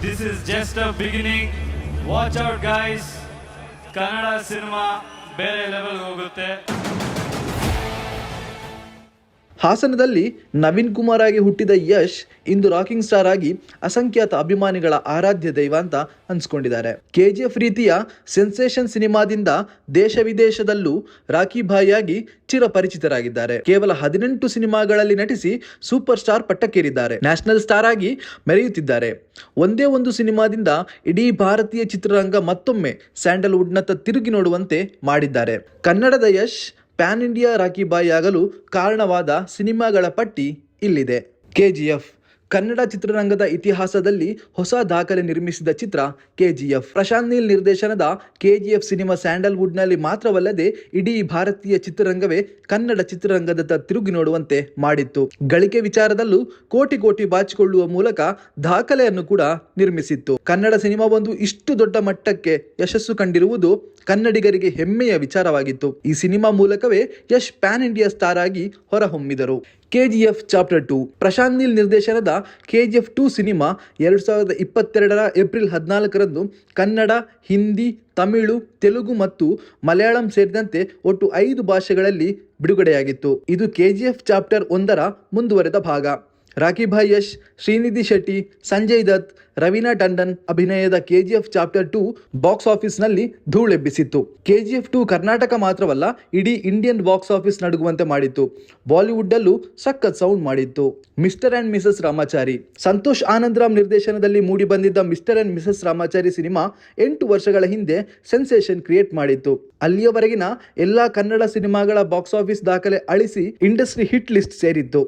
This is just a beginning. Watch out, guys. Kannada cinema ಬೇರೆ ಲೆವೆಲ್ಗೆ ಹೋಗುತ್ತೆ ಹಾಸನದಲ್ಲಿ ನವೀನ್ ಕುಮಾರ್ ಆಗಿ ಹುಟ್ಟಿದ ಯಶ್ ಇಂದು ರಾಕಿಂಗ್ ಸ್ಟಾರ್ ಆಗಿ ಅಸಂಖ್ಯಾತ ಅಭಿಮಾನಿಗಳ ಆರಾಧ್ಯ ದೈವ ಅಂತ ಅನ್ಸ್ಕೊಂಡಿದ್ದಾರೆ ಕೆಜಿಎಫ್ ರೀತಿಯ ಸೆನ್ಸೇಷನ್ ಸಿನಿಮಾದಿಂದ ದೇಶ ವಿದೇಶದಲ್ಲೂ ರಾಕಿ ಭಾಯಿಯಾಗಿ ಚಿರಪರಿಚಿತರಾಗಿದ್ದಾರೆ. ಕೇವಲ ಹದಿನೆಂಟು ಸಿನಿಮಾಗಳಲ್ಲಿ ನಟಿಸಿ ಸೂಪರ್ ಸ್ಟಾರ್ ಪಟ್ಟಕ್ಕೇರಿದ್ದಾರೆ. ನ್ಯಾಷನಲ್ ಸ್ಟಾರ್ ಆಗಿ ಮೆರೆಯುತ್ತಿದ್ದಾರೆ. ಒಂದೇ ಒಂದು ಸಿನಿಮಾದಿಂದ ಇಡೀ ಭಾರತೀಯ ಚಿತ್ರರಂಗ ಮತ್ತೊಮ್ಮೆ ಸ್ಯಾಂಡಲ್ವುಡ್ನತ್ತ ತಿರುಗಿ ನೋಡುವಂತೆ ಮಾಡಿದ್ದಾರೆ. ಕನ್ನಡದ ಯಶ್ ಪ್ಯಾನ್ ಇಂಡಿಯಾ ರಾಕಿ ಬಾಯಿ ಆಗಲು ಕಾರಣವಾದ ಸಿನಿಮಾಗಳ ಪಟ್ಟಿ ಇಲ್ಲಿದೆ. ಕೆಜಿಎಫ್ ಕನ್ನಡ ಚಿತ್ರರಂಗದ ಇತಿಹಾಸದಲ್ಲಿ ಹೊಸ ದಾಖಲೆ ನಿರ್ಮಿಸಿದ ಚಿತ್ರ ಕೆಜಿಎಫ್. ಪ್ರಶಾಂತ್ ನೀಲ್ ನಿರ್ದೇಶನದ ಕೆಜಿಎಫ್ ಸಿನಿಮಾ ಸ್ಯಾಂಡಲ್ವುಡ್ನಲ್ಲಿ ಮಾತ್ರವಲ್ಲದೆ ಇಡೀ ಭಾರತೀಯ ಚಿತ್ರರಂಗವೇ ಕನ್ನಡ ಚಿತ್ರರಂಗದತ್ತ ತಿರುಗಿ ನೋಡುವಂತೆ ಮಾಡಿತ್ತು. ಗಳಿಕೆ ವಿಚಾರದಲ್ಲೂ ಕೋಟಿ ಕೋಟಿ ಬಾಚಿಕೊಳ್ಳುವ ಮೂಲಕ ದಾಖಲೆಯನ್ನು ಕೂಡ ನಿರ್ಮಿಸಿತ್ತು. ಕನ್ನಡ ಸಿನಿಮಾ ಒಂದು ಇಷ್ಟು ದೊಡ್ಡ ಮಟ್ಟಕ್ಕೆ ಯಶಸ್ಸು ಕಂಡಿರುವುದು ಕನ್ನಡಿಗರಿಗೆ ಹೆಮ್ಮೆಯ ವಿಚಾರವಾಗಿತ್ತು. ಈ ಸಿನಿಮಾ ಮೂಲಕವೇ ಯಶ್ ಪ್ಯಾನ್ ಇಂಡಿಯಾ ಸ್ಟಾರ್ ಆಗಿ ಹೊರಹೊಮ್ಮಿದರು. KGF chapter two Prashanth Neel ನಿರ್ದೇಶನದ ಕೆಜಿಎಫ್ ಟು ಸಿನಿಮಾ ಎರಡು ಸಾವಿರದ ಇಪ್ಪತ್ತೆರಡರ ಏಪ್ರಿಲ್ ಹದಿನಾಲ್ಕರಂದು ಕನ್ನಡ, ಹಿಂದಿ, ತಮಿಳು, ತೆಲುಗು ಮತ್ತು ಮಲಯಾಳಂ ಸೇರಿದಂತೆ ಒಟ್ಟು ಐದು ಭಾಷೆಗಳಲ್ಲಿ ಬಿಡುಗಡೆಯಾಗಿತ್ತು. ಇದು ಕೆಜಿಎಫ್ ಚಾಪ್ಟರ್ ಒಂದರ ಮುಂದುವರೆದ ಭಾಗ. ರಾಕಿ ಭಾಯ್ ಯಶ್, ಶ್ರೀನಿಧಿ ಶೆಟ್ಟಿ, ಸಂಜಯ್ ದತ್, ರವೀನಾ ಟಂಡನ್ ಅಭಿನಯದ ಕೆಜಿಎಫ್ ಚಾಪ್ಟರ್ ಟು ಬಾಕ್ಸ್ ಆಫೀಸ್ನಲ್ಲಿ ಧೂಳೆಬ್ಬಿಸಿತ್ತು. ಕೆಜಿಎಫ್ ಟು ಕರ್ನಾಟಕ ಮಾತ್ರವಲ್ಲ, ಇಡೀ ಇಂಡಿಯನ್ ಬಾಕ್ಸ್ ಆಫೀಸ್ ನಡುಗುವಂತೆ ಮಾಡಿತ್ತು. ಬಾಲಿವುಡ್ಡಲ್ಲೂ ಸಖತ್ ಸೌಂಡ್ ಮಾಡಿತ್ತು. Mr and Mrs Ramachari Santhosh Anandram ನಿರ್ದೇಶನದಲ್ಲಿ ಮೂಡಿ ಬಂದಿದ್ದ Mr and Mrs Ramachari cinema ಎಂಟು ವರ್ಷಗಳ ಹಿಂದೆ ಸೆನ್ಸೇಷನ್ ಕ್ರಿಯೇಟ್ ಮಾಡಿತ್ತು. ಅಲ್ಲಿಯವರೆಗಿನ ಎಲ್ಲಾ ಕನ್ನಡ ಸಿನಿಮಾಗಳ ಬಾಕ್ಸ್ ಆಫೀಸ್ ದಾಖಲೆ ಅಳಿಸಿ ಇಂಡಸ್ಟ್ರಿ ಹಿಟ್ ಲಿಸ್ಟ್ ಸೇರಿತ್ತು.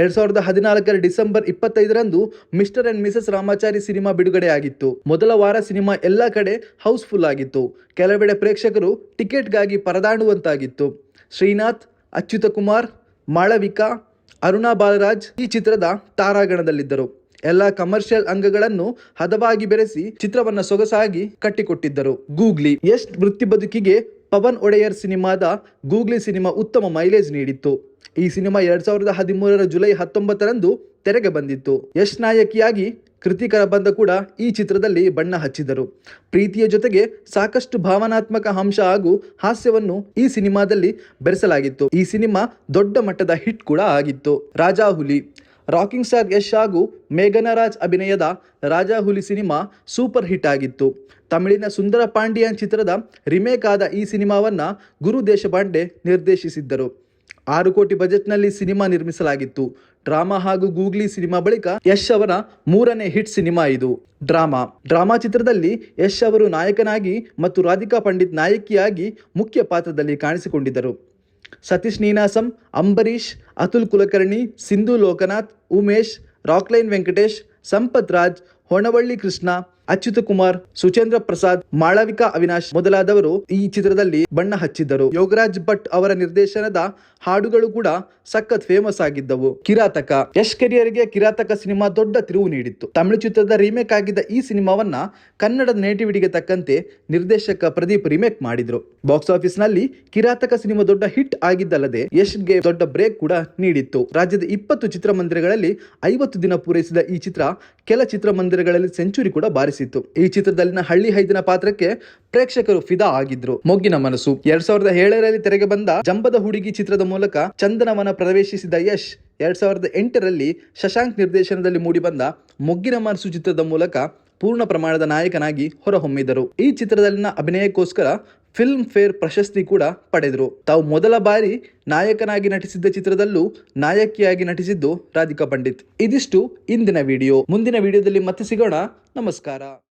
ಎರಡ್ ಸಾವಿರದ ಹದಿನಾಲ್ಕರ ಡಿಸೆಂಬರ್ ಇಪ್ಪತ್ತೈದರಂದು Mr and Mrs Ramachari cinema ಬಿಡುಗಡೆಯಾಗಿತ್ತು. ಮೊದಲ ವಾರ ಸಿನಿಮಾ ಎಲ್ಲ ಕಡೆ ಹೌಸ್ಫುಲ್ ಆಗಿತ್ತು. ಕೆಲವೆಡೆ ಪ್ರೇಕ್ಷಕರು ಟಿಕೆಟ್ಗಾಗಿ ಪರದಾಡುವಂತಾಗಿತ್ತು. ಶ್ರೀನಾಥ್, ಅಚ್ಯುತ ಕುಮಾರ್, ಮಾಳವಿಕಾ, ಅರುಣಾ ಬಾಲರಾಜ್ ಈ ಚಿತ್ರದ ತಾರಾಗಣದಲ್ಲಿದ್ದರು. ಎಲ್ಲ ಕಮರ್ಷಿಯಲ್ ಅಂಗಗಳನ್ನು ಹದವಾಗಿ ಬೆರೆಸಿ ಚಿತ್ರವನ್ನ ಸೊಗಸಾಗಿ ಕಟ್ಟಿಕೊಟ್ಟಿದ್ದರು. ಗೂಗ್ಲಿ, ಎಷ್ಟ್ ವೃತ್ತಿ ಬದುಕಿಗೆ ಪವನ್ ಒಡೆಯರ್ ಸಿನಿಮಾದ ಗೂಗ್ಲಿ ಸಿನಿಮಾ ಉತ್ತಮ ಮೈಲೇಜ್ ನೀಡಿತ್ತು. ಈ ಸಿನಿಮಾ ಎರಡ್ ಸಾವಿರದ ಹದಿಮೂರರ ಜುಲೈ ಹತ್ತೊಂಬತ್ತರಂದು ತೆರೆಗೆ ಬಂದಿತ್ತು. ಯಶ್ ನಾಯಕಿಯಾಗಿ ಕೃತಿಕರ ಬಂದ ಕೂಡ ಈ ಚಿತ್ರದಲ್ಲಿ ಬಣ್ಣ ಹಚ್ಚಿದರು. ಪ್ರೀತಿಯ ಜೊತೆಗೆ ಸಾಕಷ್ಟು ಭಾವನಾತ್ಮಕ ಅಂಶ ಹಾಗೂ ಹಾಸ್ಯವನ್ನು ಈ ಸಿನಿಮಾದಲ್ಲಿ ಬೆರೆಸಲಾಗಿತ್ತು. ಈ ಸಿನಿಮಾ ದೊಡ್ಡ ಮಟ್ಟದ ಹಿಟ್ ಕೂಡ ಆಗಿತ್ತು. ರಾಜಾ ಹುಲಿ ರಾಕಿಂಗ್ ಸ್ಟಾರ್ ಯಶ್ ಹಾಗೂ ಮೇಘನರಾಜ್ ಅಭಿನಯದ ರಾಜಾ ಹುಲಿ ಸಿನಿಮಾ ಸೂಪರ್ ಹಿಟ್ ಆಗಿತ್ತು. ತಮಿಳಿನ ಸುಂದರ ಪಾಂಡಿಯನ್ ಚಿತ್ರದ ರಿಮೇಕ್ ಆದ ಈ ಸಿನಿಮಾವನ್ನ ಗುರು ದೇಶಪಾಂಡೆ ನಿರ್ದೇಶಿಸಿದ್ದರು. ಆರು ಕೋಟಿ ಬಜೆಟ್ನಲ್ಲಿ ಸಿನಿಮಾ ನಿರ್ಮಿಸಲಾಗಿತ್ತು. ಡ್ರಾಮಾ ಹಾಗೂ ಗೂಗ್ಲಿ ಸಿನಿಮಾ ಬಳಿಕ ಯಶ್ ಅವರ ಮೂರನೇ ಹಿಟ್ ಸಿನಿಮಾ ಇದು. ಡ್ರಾಮಾ. ಡ್ರಾಮಾ ಚಿತ್ರದಲ್ಲಿ ಯಶ್ ಅವರು ನಾಯಕನಾಗಿ ಮತ್ತು ರಾಧಿಕಾ ಪಂಡಿತ್ ನಾಯಕಿಯಾಗಿ ಮುಖ್ಯ ಪಾತ್ರದಲ್ಲಿ ಕಾಣಿಸಿಕೊಂಡಿದ್ದರು. సతీష్ నీనాసం అంబరీష్ అతుల్ కులకర్ణి సింధు లోకనాథ్ ఉమేష్ రాక్లైన్ వెంకటేష్ సంపత్ రాజ్ ಹೊಣವಳ್ಳಿ ಕೃಷ್ಣ, ಅಚ್ಯುತ ಕುಮಾರ್, ಸುಚೇಂದ್ರ ಪ್ರಸಾದ್, ಮಾಳವಿಕಾ ಅವಿನಾಶ್ ಮೊದಲಾದವರು ಈ ಚಿತ್ರದಲ್ಲಿ ಬಣ್ಣ ಹಚ್ಚಿದ್ದರು. ಯೋಗರಾಜ್ ಭಟ್ ಅವರ ನಿರ್ದೇಶನದ ಹಾಡುಗಳು ಕೂಡ ಸಖತ್ ಫೇಮಸ್ ಆಗಿದ್ದವು. ಕಿರಾತಕ. ಯಶ್ ಕೆರಿಯರ್ಗೆ ಕಿರಾತಕ ಸಿನಿಮಾ ದೊಡ್ಡ ತಿರುವು ನೀಡಿತ್ತು. ತಮಿಳು ಚಿತ್ರದ ರೀಮೇಕ್ ಆಗಿದ್ದ ಈ ಸಿನಿಮಾವನ್ನ ಕನ್ನಡದ ನೇಟಿವಿಟಿಗೆ ತಕ್ಕಂತೆ ನಿರ್ದೇಶಕ ಪ್ರದೀಪ್ ರಿಮೇಕ್ ಮಾಡಿದ್ರು. ಬಾಕ್ಸ್ ಆಫೀಸ್ನಲ್ಲಿ ಕಿರಾತಕ ಸಿನಿಮಾ ದೊಡ್ಡ ಹಿಟ್ ಆಗಿದ್ದಲ್ಲದೆ ಯಶ್ಗೆ ದೊಡ್ಡ ಬ್ರೇಕ್ ಕೂಡ ನೀಡಿತ್ತು. ರಾಜ್ಯದ ಇಪ್ಪತ್ತು ಚಿತ್ರಮಂದಿರಗಳಲ್ಲಿ ಐವತ್ತು ದಿನ ಪೂರೈಸಿದ ಈ ಚಿತ್ರ ಕೆಲ ಚಿತ್ರಮಂದಿರಗಳಲ್ಲಿ ಸೆಂಚುರಿ ಕೂಡ ಬಾರಿಸಿತ್ತು. ಈ ಚಿತ್ರದಲ್ಲಿನ ಹಳ್ಳಿ ಹೈದಿನ ಪಾತ್ರಕ್ಕೆ ಪ್ರೇಕ್ಷಕರು ಫಿದಾ ಆಗಿದ್ರು. ಮೊಗ್ಗಿನ ಮನಸ್ಸು. ಎರಡ್ ಸಾವಿರದ ಏಳರಲ್ಲಿ ತೆರೆಗೆ ಬಂದ ಜಂಬದ ಹುಡುಗಿ ಚಿತ್ರದ ಮೂಲಕ ಚಂದನವನ ಪ್ರವೇಶಿಸಿದ ಯಶ್ ಎರಡ್ ಸಾವಿರದ ಎಂಟರಲ್ಲಿ ಶಶಾಂಕ್ ನಿರ್ದೇಶನದಲ್ಲಿ ಮೂಡಿಬಂದ ಮೊಗ್ಗಿನ ಮನಸ್ಸು ಚಿತ್ರದ ಮೂಲಕ ಪೂರ್ಣ ಪ್ರಮಾಣದ ನಾಯಕನಾಗಿ ಹೊರಹೊಮ್ಮಿದರು. ಈ ಚಿತ್ರದಲ್ಲಿನ ಅಭಿನಯಕ್ಕೋಸ್ಕರ ಫಿಲ್ಮ್ ಫೇರ್ ಪ್ರಶಸ್ತಿ ಕೂಡ ಪಡೆದರು. ತಾವು ಮೊದಲ ಬಾರಿ ನಾಯಕನಾಗಿ ನಟಿಸಿದ್ದ ಚಿತ್ರದಲ್ಲೂ ನಾಯಕಿಯಾಗಿ ನಟಿಸಿದ್ದು ರಾಧಿಕಾ ಪಂಡಿತ್. ಇದಿಷ್ಟು ಇಂದಿನ ವಿಡಿಯೋ. ಮುಂದಿನ ವಿಡಿಯೋದಲ್ಲಿ ಮತ್ತೆ ಸಿಗೋಣ. ನಮಸ್ಕಾರ.